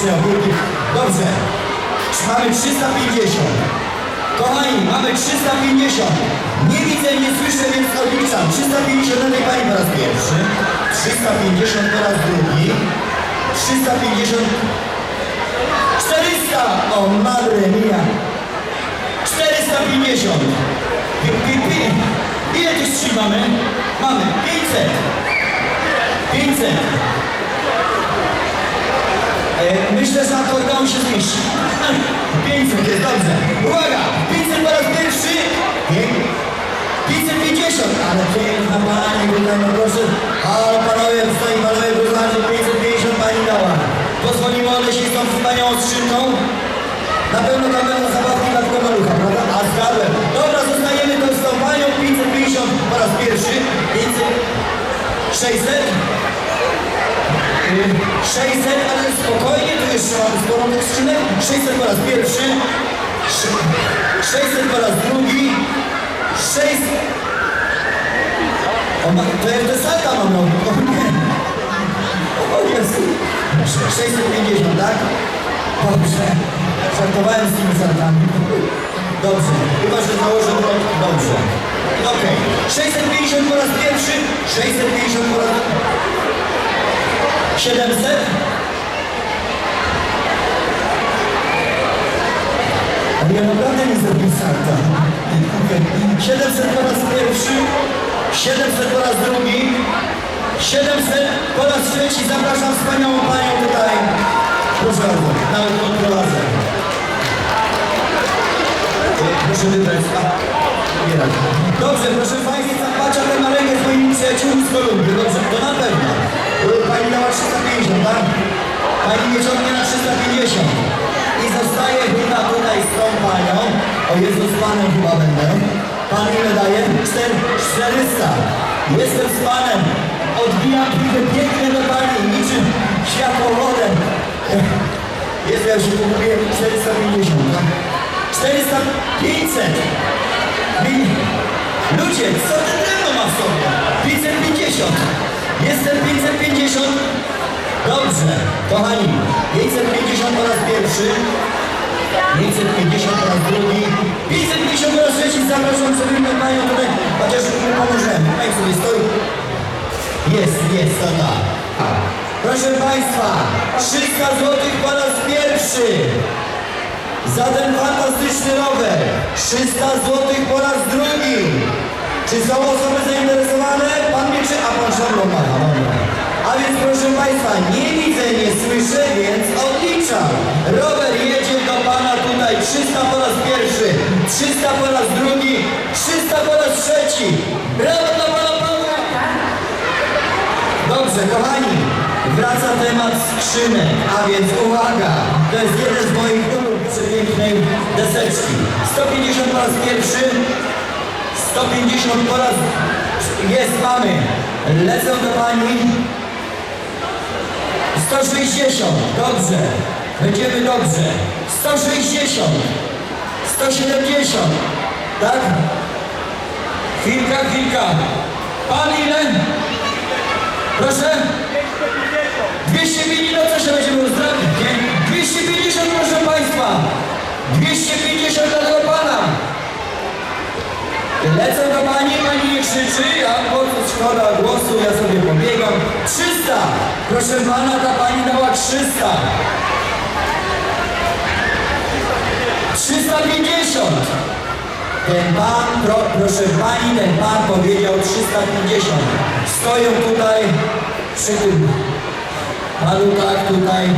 Dobrze. Mamy 350. Kochani, mamy 350. Nie widzę, nie słyszę, więc odliczam. 350 na tej pani po raz pierwszy. 350 po raz drugi. 350. 400! O, madre mia. 450. Pi, pi, pi. Ile tych skrzyń mamy? Mamy 500. 500. E, myślę, że akordeon się zmieści. 500 jest dobrze. Uwaga! 500 po raz pierwszy. Pięk- 550, ale piękna pani no proszę. Ale panowie, tutaj panowie, proszę bardzo, 550 pani dała. Pozwolimy odejść z tą wspaniałą skrzynką. Na pewno tam będą zabawki dla tego malucha, prawda? A zgadłem. Dobra, zostajemy to z tą panią 550 po raz pierwszy. 500, 600. Y, 600, ale spokojnie, tu jeszcze mamy sporo tych skrzynek. 600 po raz pierwszy. Sze- 600 po raz drugi. 600. O, ma, to ja te salta mam robić. O nie. O Jezu. 650, tak? Dobrze. Żartowałem z tymi saltami. Dobrze. Chyba, że założę to dobrze. Okej. 650 po raz pierwszy. 650 po raz... 700? Ale ja naprawdę nie zrobię salta. Okej. 700 po raz pierwszy, 700 po raz drugi, 700 po raz trzeci. Zapraszam wspaniałą panią tutaj. Proszę bardzo, nawet kontrolarzem. Proszę wybrać. Dobrze, proszę Państwa, patrzę tę maleńkę z moimi przyjaciółmi z Kolumbii. Dobrze, to na pewno. Pani dała 350, tak? Pani nie ciągnie na 350. I zostaje chyba tutaj z tą panią. O Jezu, z Panem chyba będę. Pan ile daje? 4, 400. Jestem z Panem. Odbijam piłkę pięknie do Pani, niczym światłowodem. Jest ja się pogubiłem 450, tak? 400, 500. Mi- Ludzie, co ten ma w sobie? 550. Jestem 550. Dobrze, kochani. 550 po raz pierwszy. 550 po raz drugi. 550 po raz trzeci. Zapraszam sobie panią tutaj, chociaż nie pomożemy. Pani sobie stoi. Jest, jest, to tak. Proszę Państwa, 300 zł po raz pierwszy. Za ten fantastyczny rower 300 zł po raz drugi. Czy są osoby zainteresowane? Pan mnie czy... A pan szablon. A więc proszę Państwa, nie widzę, nie słyszę, więc odliczam. Rower jedzie do Pana tutaj 300 po raz pierwszy, 300 po raz drugi, 300 po raz trzeci. Brawo dla Pana Pawła! Dobrze, kochani, wraca temat skrzynek, a więc uwaga, to jest jeden z moich ulub przepięknej deseczki. 150 po raz pierwszy, 150 po raz... Jest, mamy. Lecę do Pani. 160, dobrze. Będziemy dobrze. 160, 170, tak? Chwilka, chwilka. Pan ile? Proszę? 250, no co się będziemy uzdrawiać, nie? 250 proszę Państwa! 250 dla tego Pana! Lecę do Pani, Pani nie krzyczy, a po co szkoda głosu, ja sobie pobiegam. 300! Proszę Pana, ta Pani dała 300! 350! Ten pan, pro, proszę pani, ten pan powiedział 350. Stoją tutaj przy tym panu tak tutaj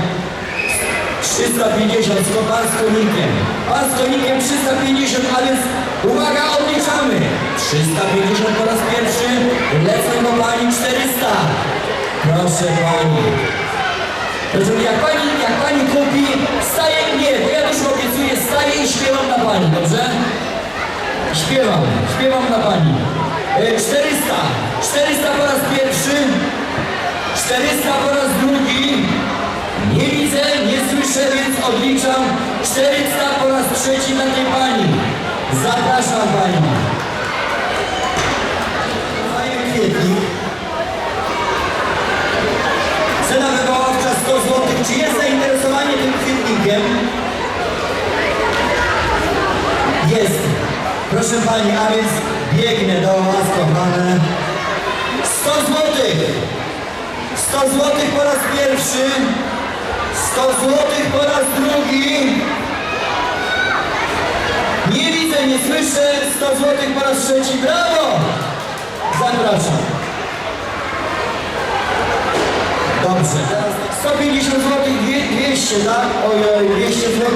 350, tylko pan z konikiem. Pan z konikiem 350, a więc uwaga, odliczamy. 350 po raz pierwszy, lecą do pani 400. Proszę pani. Proszę, jak pani, jak pani kupi, staje, nie, bo ja już obiecuję, staję i śpiewam na pani, dobrze? Śpiewam, śpiewam na pani. E, 400, 400 po raz pierwszy, 400 po raz drugi. Nie widzę, nie słyszę, więc odliczam. 400 po raz trzeci dla tej pani. Zapraszam pani. Proszę pani, a więc biegnę do was, kochane. 100 złotych! 100 złotych po raz pierwszy, 100 złotych po raz drugi. Nie widzę, nie słyszę, 100 złotych po raz trzeci, brawo! Zapraszam. Dobrze, teraz 150 zł, 200, tak? Ojej, 200 zł,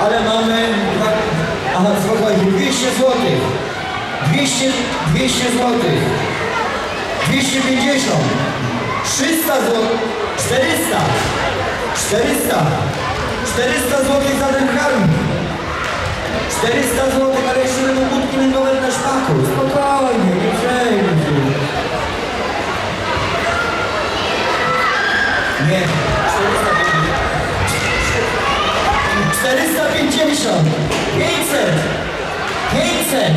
ale mamy... Aha, spokojnie, 200 zł. 200, 200 zł. 250. 300 zł. 400. 400. 400 zł za ten karmik. 400 zł, ale jeszcze będą budki lęgowe na szpaku. Spokojnie, nie przejmuj się. Nie, 450. 500. 500.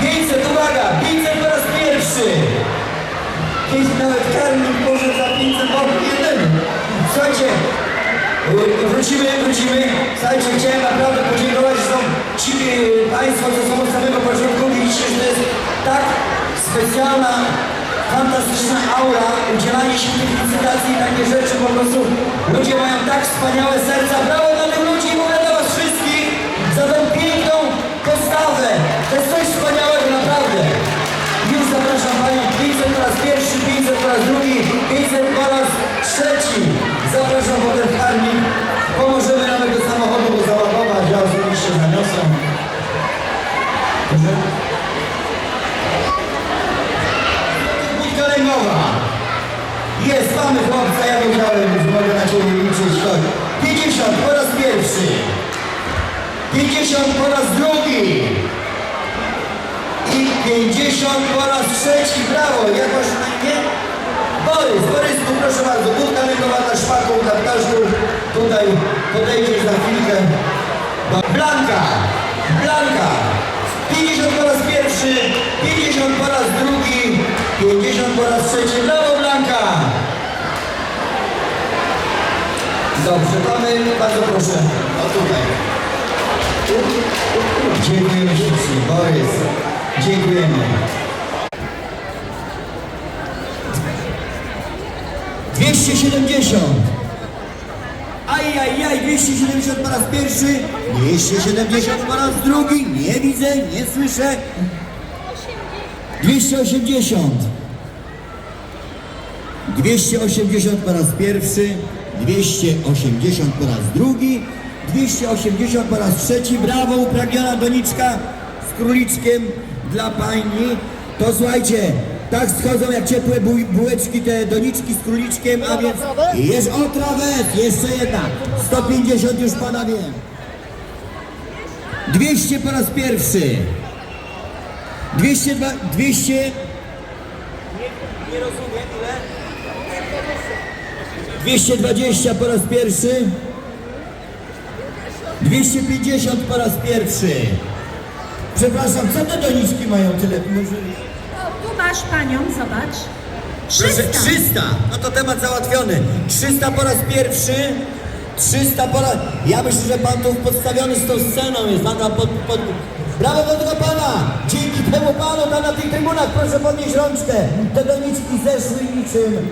500, uwaga, 500 po raz pierwszy. Kiedyś nawet karmik może za 500 zł jeden. Słuchajcie, wrócimy, wrócimy. Słuchajcie, chciałem naprawdę podziękować, że są ci y, Państwo, co są od samego początku. Widzicie, że to jest tak specjalna, fantastyczna aura, udzielanie się tych licytacji i takie rzeczy. Po prostu ludzie mają tak wspaniałe serca. Brawo za tę piękną postawę. To jest coś wspaniałego, naprawdę. Już zapraszam Panią 500 po raz pierwszy, 500 po raz drugi, 500 po raz trzeci. Zapraszam potem w armii. Pomożemy nawet do samochodu go załadować. Ja osobiście zaniosę. Proszę. Budka. Jest, mamy chłopca, 50 po raz drugi. I 50 po raz trzeci, brawo, jak masz na imię? Borys, Borysku, proszę bardzo, budka lękowa na szpaku, na ptaszku, tutaj podejdziesz za chwilkę. Blanka, Blanka, 50 po raz pierwszy, 50 po raz drugi, 50 po raz trzeci, brawo Blanka! Dobrze, mamy, bardzo proszę, o tutaj. Dziękujemy ślicznie, Borys. Dziękujemy. Dwieście siedemdziesiąt. Ajajaj, 270 po raz pierwszy, 270 po raz drugi, nie widzę, nie słyszę. 280. 280 po raz pierwszy, 280 po raz drugi, 280 po raz trzeci. Brawo, upragniona doniczka z króliczkiem dla pani. To słuchajcie, tak schodzą jak ciepłe buj- bułeczki te doniczki z króliczkiem, a więc jest o trawet, jeszcze jedna. 150 już pana wiem. 200 po raz pierwszy. 200, 200 nie, nie rozumiem ile. 220 po raz pierwszy. 250 po raz pierwszy. Przepraszam, co te doniczki mają tyle? Może... O, tu masz panią, zobacz. Proszę, 300. 300. No to temat załatwiony. 300 po raz pierwszy. 300 po raz... Ja myślę, że pan tu podstawiony z tą sceną jest. Pan pod, pod... Brawo do tego pana! Dzięki temu panu tam na tych trybunach proszę podnieść rączkę. Te doniczki zeszły niczym.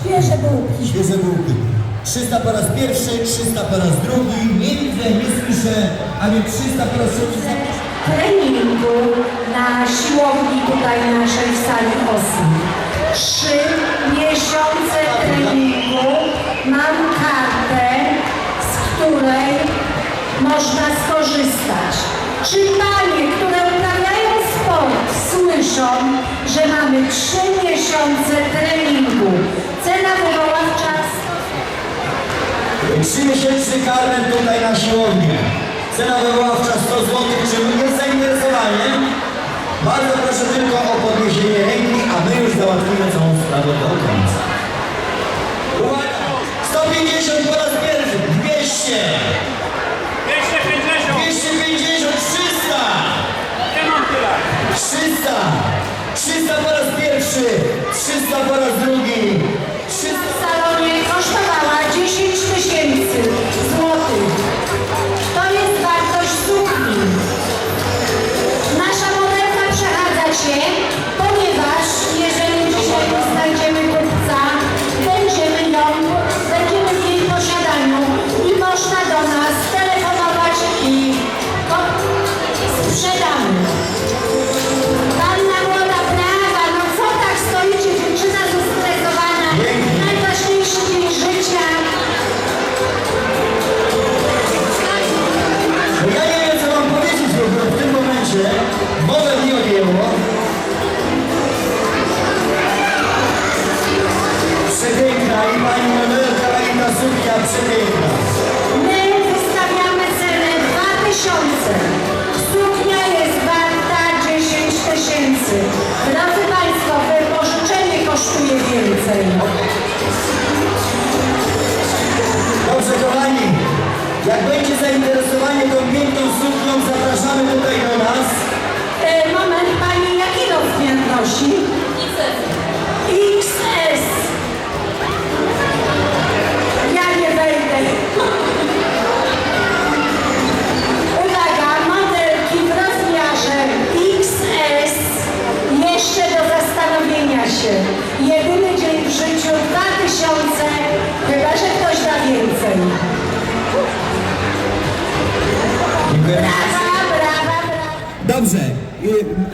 Świeże bułki. Świeże bułki. 300 po raz pierwszy, 300 po raz drugi. Nie widzę, nie słyszę. A więc 300 po raz trzeci. Treningu na siłowni tutaj naszej w sali osób. Trzy miesiące treningu. Mam kartę, z której można skorzystać. Czy panie, które uprawiają sport, słyszą, że mamy trzy miesiące treningu? Cena wywoławcza Trzy miesięczny karnet tutaj na siłownię. Cena wywoławcza 100 zł. Czy jest zainteresowanie? Bardzo proszę tylko o podniesienie ręki, a my już załatwimy całą sprawę do końca. Uwaga! 150 po raz pierwszy, 200, 250! 250, 300, Nie mam tyle! 300, 300 po raz pierwszy, 300 po raz drugi, 300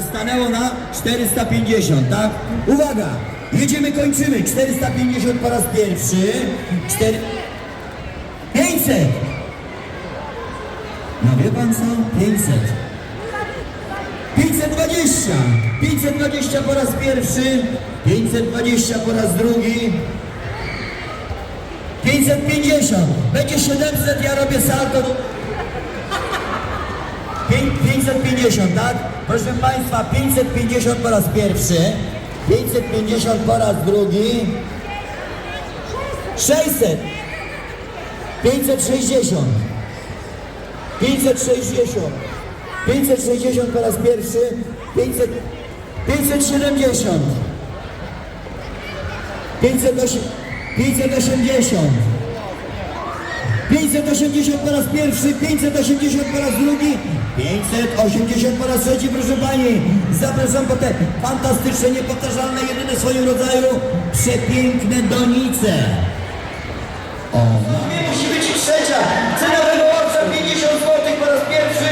stanęło na 450, tak? Uwaga, jedziemy, kończymy. 450 po raz pierwszy. 4... 500! No wie pan co? 500. 520! 520 po raz pierwszy. 520 po raz drugi. 550. Będzie 700, ja robię salto. Pię- 550, tak? Proszę Państwa, 550 po raz pierwszy, 550 po raz drugi, 600, 560, 560, 560 po raz pierwszy, 500, 570, 508, 580, 580 po raz pierwszy, 580 po raz drugi, 580 po raz trzeci, proszę Pani. Zapraszam po te fantastyczne, niepowtarzalne, jedyne w swoim rodzaju, przepiękne donice. O, musi być i trzecia. Cena wywoławcza 50 zł po raz pierwszy,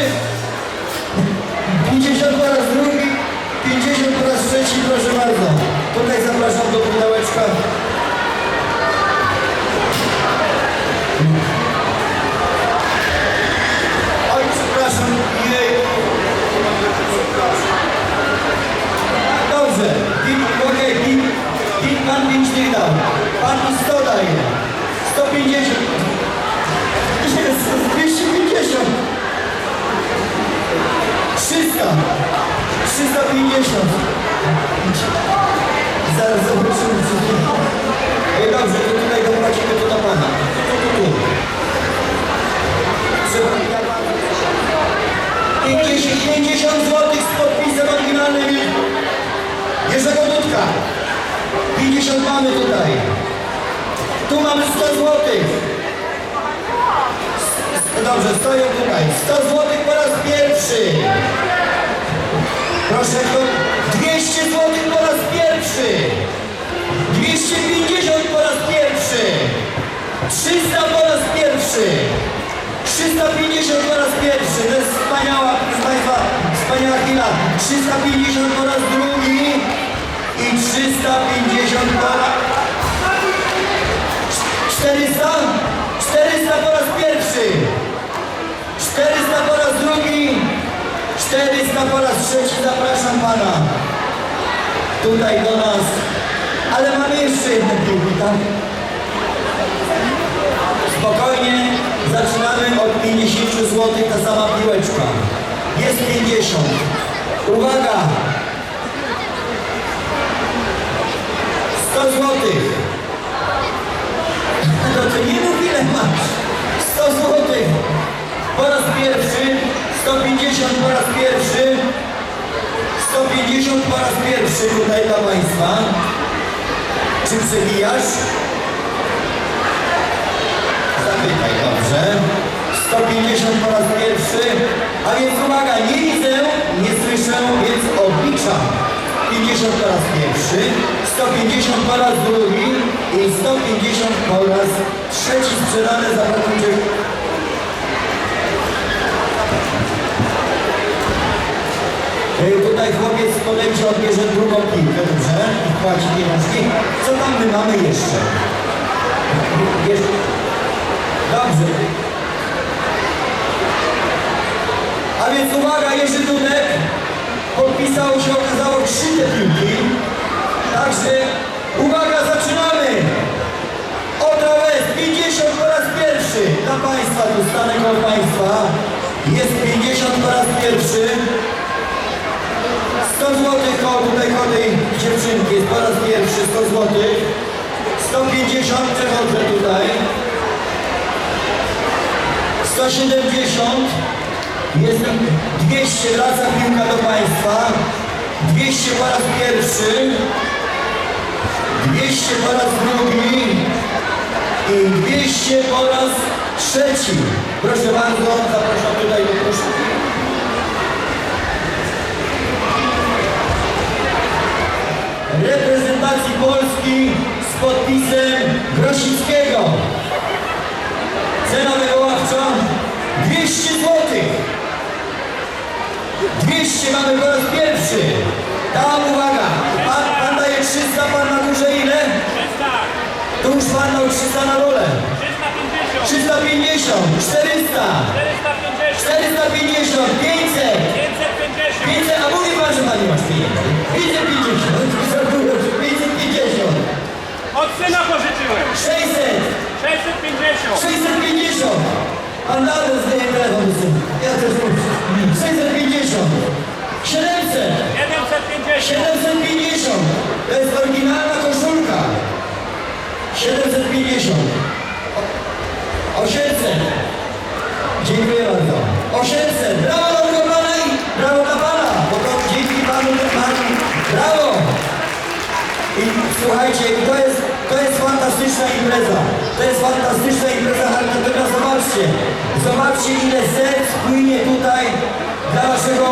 50 po raz drugi, 50 po raz trzeci, proszę bardzo. Tutaj zapraszam do mamy 100 zł. Dobrze, stoją tutaj. 100 zł po raz pierwszy. Proszę, to 200 zł po raz pierwszy. 250 po raz pierwszy. 300 po raz pierwszy. 350 po raz pierwszy, to jest wspaniała, proszę Państwa, wspaniała chwila. 350 po raz drugi i 350 po raz... 400? 400 po raz pierwszy. 400 po raz drugi. 400 po raz trzeci, zapraszam Pana. Tutaj do nas. Ale mamy jeszcze jedne piłki, tak? Spokojnie, zaczynamy od 50 zł, ta sama piłeczka. Jest 50. Uwaga! 150 po raz pierwszy tutaj dla Państwa. Czy przebijasz? Zapytaj, dobrze. 150 po raz pierwszy. A więc uwaga, nie widzę, nie słyszę, więc odliczam. 50 po raz pierwszy, 150 po raz drugi i 150 po raz trzeci sprzedane za. Tutaj chłopiec podejdzie, odbierze drugą piłkę, dobrze? I płaci pieniążki. Co tam my mamy jeszcze? Jeszcze... Dobrze. A więc uwaga, Jerzy Dudek podpisał się, okazało trzy te piłki. Także uwaga, zaczynamy! Oto jest 50 po raz pierwszy dla Państwa, tu stanę koło Państwa. Jest 50 po raz pierwszy. 100 zł koło tutaj koło tej dziewczynki jest po raz pierwszy 100 zł. 150 przechodzę tutaj. 170 jest 200 wraca piłka do Państwa. 200 po raz pierwszy. 200 po raz drugi i 200 po raz trzeci. Proszę bardzo, zapraszam tutaj do koszulki. 300 na dole. 350, 350, 400, 450, 450, 500, 550, 500, a mówi pan, że pan nie masz pieniędzy. 550, 550, od syna pożyczyłem, 600, 650, 650. Pan dalej zdaje telefon. Ja też muszę. 650, 700, 750, 750. To jest oryginalna koszulka. 750. O- 800. Dziękuję bardzo. 800. Brawo dla pana i brawo dla pana. Bo to dzięki panu, panu. Brawo. I słuchajcie, to jest, to jest fantastyczna impreza. To jest fantastyczna impreza charytatywna. Zobaczcie. Zobaczcie ile serc płynie tutaj dla naszego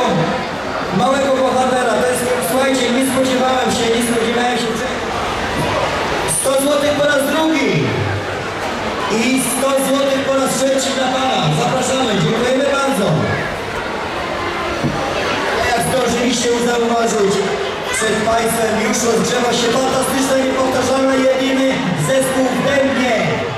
małego bohatera. To jest, słuchajcie, nie spodziewałem się, nie spodziewałem się. 100 zł po raz drugi. I 100 zł po raz trzeci dla Pana. Zapraszamy, dziękujemy bardzo. Jak zdążyliście już zauważyć, przed Państwem już rozgrzewa się fantastyczny, niepowtarzalny, jedyny zespół w Dębnie.